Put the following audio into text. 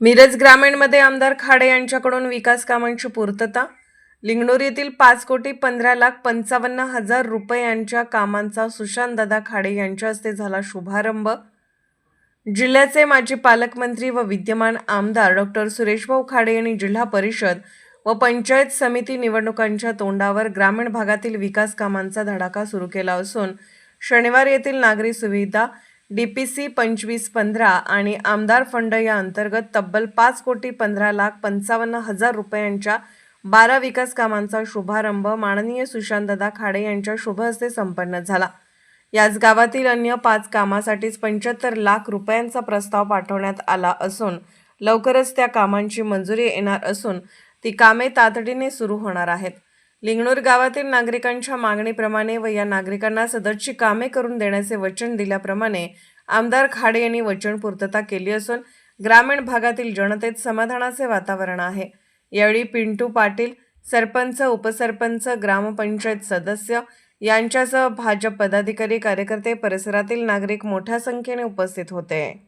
मिरज ग्रामीणमध्ये आमदार खाडे यांच्याकडून विकास कामांची पूर्तता. लिंगणूर येथील पाच कोटी पंधरा लाख पंचावन्न हजार रुपयांच्या कामांचा सुशांतदादा खाडे यांच्या हस्ते झाला शुभारंभ. जिल्ह्याचे माजी पालकमंत्री व विद्यमान आमदार डॉक्टर सुरेशभाऊ खाडे यांनी जिल्हा परिषद व पंचायत समिती निवडणुकांच्या तोंडावर ग्रामीण भागातील विकास कामांचा धडाका सुरू केला असून शनिवार येथील नागरी सुविधा डी पी सी पंचवीस पंधरा आणि आमदार फंड या अंतर्गत तब्बल पाच कोटी पंधरा लाख पंचावन्न हजार रुपयांच्या बारा विकास कामांचा शुभारंभ माननीय सुशांतदा खाडे यांच्या शुभ हस्ते संपन्न झाला. याच गावातील अन्य पाच कामासाठीच पंच्याहत्तर लाख रुपयांचा प्रस्ताव पाठवण्यात आला असून लवकरच त्या कामांची मंजुरी येणार असून ती कामे तातडीने सुरू होणार आहेत. लिंगणूर गावातील नागरिकांच्या मागणीप्रमाणे व या नागरिकांना सदरची कामे करून देण्याचे वचन दिल्याप्रमाणे आमदार खाडे यांनी वचन पूर्तता केली असून ग्रामीण भागातील जनतेत समाधानाचे वातावरण आहे. यावेळी पिंटू पाटील सरपंच उपसरपंच ग्रामपंचायत सदस्य यांच्यासह भाजप पदाधिकारी कार्यकर्ते परिसरातील नागरिक मोठ्या संख्येने उपस्थित होते.